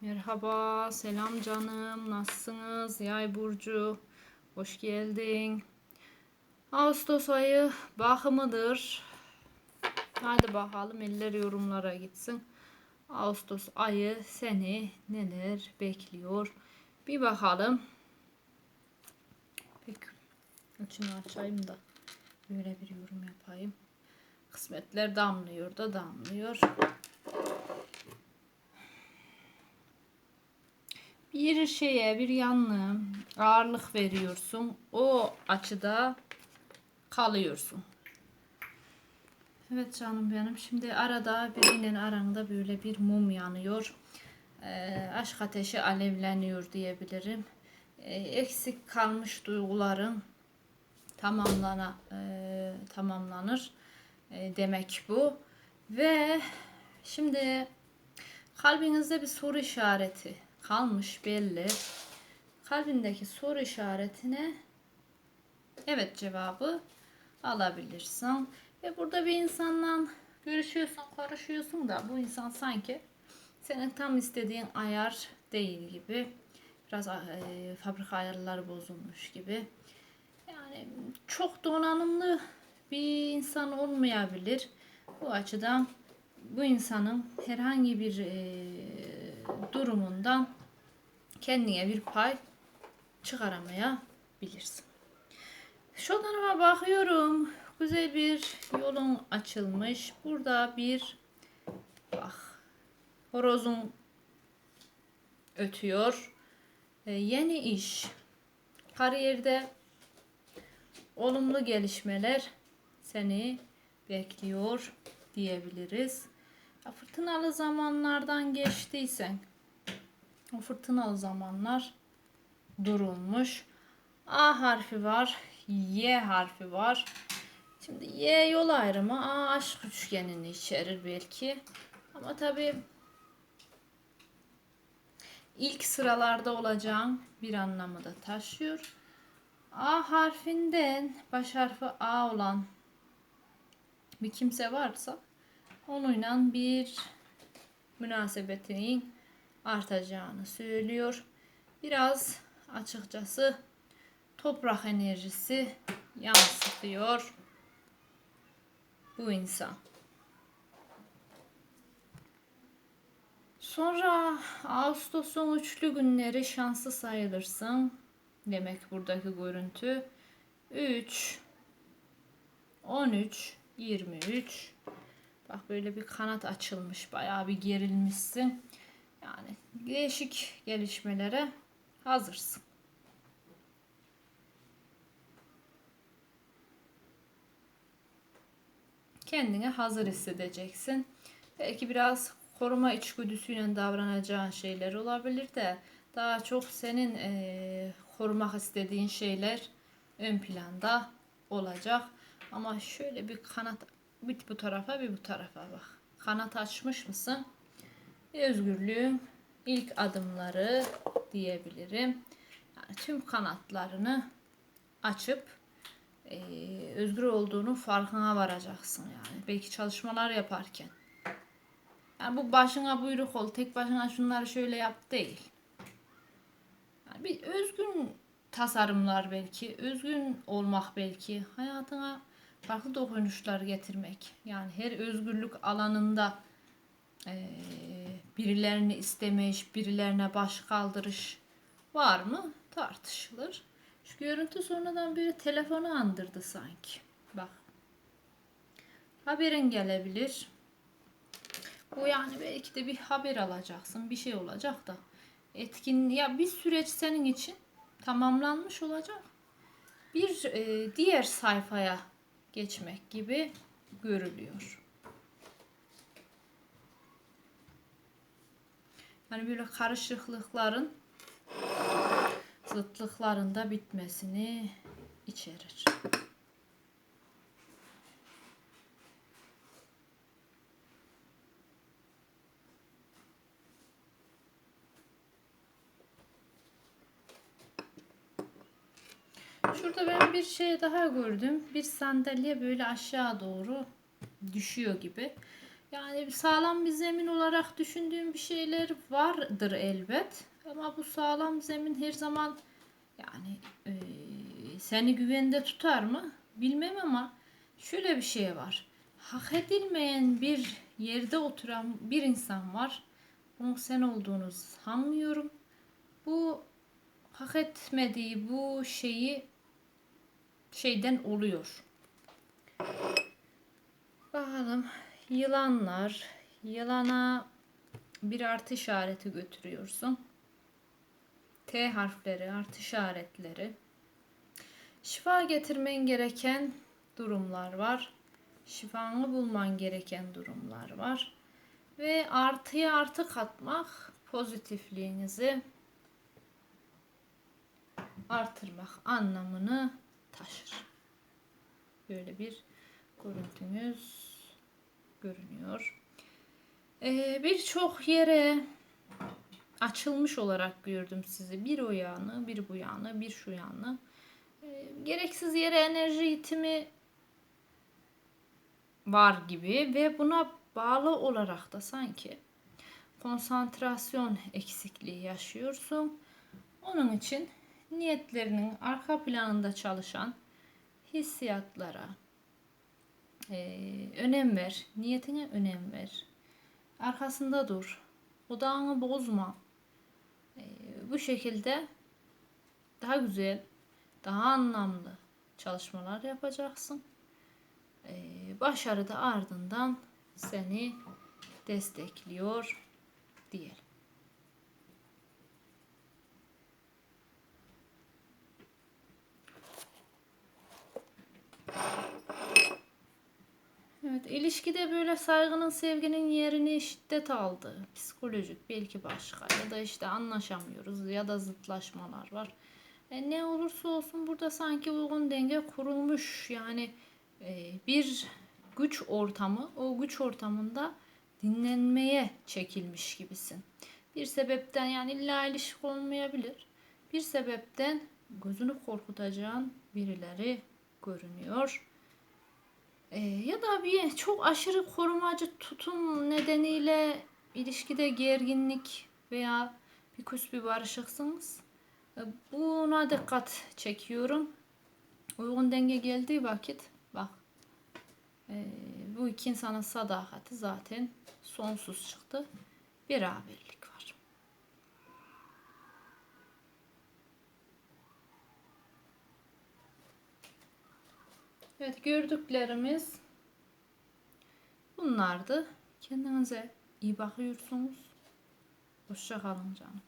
Merhaba, selam canım. Nasılsınız? Yay burcu. Hoş geldin. Ağustos ayı bakımıdır. Hadi bakalım eller yorumlara gitsin. Ağustos ayı seni neler bekliyor? Bir bakalım. Peki. İçini açayım da böyle bir yorum yapayım. Kısmetler damlıyor da damlıyor. Bir şeye bir yanlığa ağırlık veriyorsun. O açıda kalıyorsun. Evet canım benim. Şimdi arada biriyle aranda böyle bir mum yanıyor. Ee, aşk ateşi alevleniyor diyebilirim. Ee, eksik kalmış duyguların tamamlana e, tamamlanır e, demek bu. Ve şimdi kalbinizde bir soru işareti kalmış belli. Kalbindeki soru işaretine evet cevabı alabilirsin. Ve burada bir insanla görüşüyorsun, konuşuyorsun da bu insan sanki senin tam istediğin ayar değil gibi. Biraz e, fabrika ayarları bozulmuş gibi. Yani çok donanımlı bir insan olmayabilir. Bu açıdan bu insanın herhangi bir e, durumundan kendine bir pay çıkaramayabilirsin. Şu tarafa bakıyorum. Güzel bir yolun açılmış. Burada bir bak horozun ötüyor. Ee, yeni iş. Kariyerde olumlu gelişmeler seni bekliyor diyebiliriz. Ya fırtınalı zamanlardan geçtiysen o fırtınalı zamanlar durulmuş. A harfi var. Y harfi var. Şimdi Y yol ayrımı A aşk üçgenini içerir belki. Ama tabi ilk sıralarda olacağın bir anlamı da taşıyor. A harfinden baş harfi A olan bir kimse varsa onunla bir münasebetin artacağını söylüyor. Biraz açıkçası toprak enerjisi yansıtıyor bu insan. Sonra Ağustos'un üçlü günleri şanslı sayılırsın. Demek buradaki görüntü. 3 13 23 Bak böyle bir kanat açılmış. Bayağı bir gerilmişsin. Yani değişik gelişmelere hazırsın. Kendine hazır hissedeceksin. Belki biraz koruma içgüdüsüyle davranacağın şeyler olabilir de daha çok senin e, korumak istediğin şeyler ön planda olacak. Ama şöyle bir kanat bir bu tarafa bir bu tarafa bak. Kanat açmış mısın? Özgürlüğün ilk adımları diyebilirim. Yani tüm kanatlarını açıp e, özgür olduğunu farkına varacaksın yani. Belki çalışmalar yaparken. Yani bu başına buyruk ol, tek başına şunları şöyle yap değil. Yani bir özgün tasarımlar belki, özgün olmak belki, hayatına farklı dokunuşlar getirmek. Yani her özgürlük alanında e, birilerini istemiş, birilerine baş kaldırış var mı? Tartışılır. Şu görüntü sonradan bir telefonu andırdı sanki. Bak. Haberin gelebilir. Bu yani belki de bir haber alacaksın. Bir şey olacak da. Etkin ya bir süreç senin için tamamlanmış olacak. Bir e, diğer sayfaya geçmek gibi görülüyor. Hani böyle karışıklıkların zıtlıklarında bitmesini içerir. Şurada ben bir şey daha gördüm. Bir sandalye böyle aşağı doğru düşüyor gibi. Yani sağlam bir zemin olarak düşündüğüm bir şeyler vardır elbet. Ama bu sağlam zemin her zaman yani e, seni güvende tutar mı? Bilmem ama şöyle bir şey var. Hak edilmeyen bir yerde oturan bir insan var. Bunun sen olduğunu sanmıyorum. Bu hak etmediği bu şeyi şeyden oluyor. Bakalım yılanlar. Yılana bir artı işareti götürüyorsun. T harfleri, artı işaretleri. Şifa getirmen gereken durumlar var. Şifanı bulman gereken durumlar var. Ve artıya artı katmak pozitifliğinizi artırmak anlamını taşır. Böyle bir görüntünüz görünüyor. Ee, Birçok yere açılmış olarak gördüm sizi. Bir o yanı, bir bu yanı, bir şu yanı. Ee, gereksiz yere enerji itimi var gibi ve buna bağlı olarak da sanki konsantrasyon eksikliği yaşıyorsun. Onun için niyetlerinin arka planında çalışan hissiyatlara e, önem ver. Niyetine önem ver. Arkasında dur. Odağını bozma. E, bu şekilde daha güzel, daha anlamlı çalışmalar yapacaksın. E, başarı da ardından seni destekliyor diyelim. Evet, ilişkide böyle saygının, sevginin yerini şiddet aldı. Psikolojik belki başka ya da işte anlaşamıyoruz ya da zıtlaşmalar var. E, ne olursa olsun burada sanki uygun denge kurulmuş. Yani e, bir güç ortamı, o güç ortamında dinlenmeye çekilmiş gibisin. Bir sebepten yani illa ilişki olmayabilir. Bir sebepten gözünü korkutacağın birileri görünüyor. Ee, ya da bir çok aşırı korumacı tutum nedeniyle ilişkide gerginlik veya bir küs bir barışıksınız. Ee, buna dikkat çekiyorum. Uygun denge geldiği vakit bak e, bu iki insanın sadakati zaten sonsuz çıktı. Beraberlik var. Evet gördüklerimiz bunlardı. Kendinize iyi bakıyorsunuz. Hoşça kalın canım.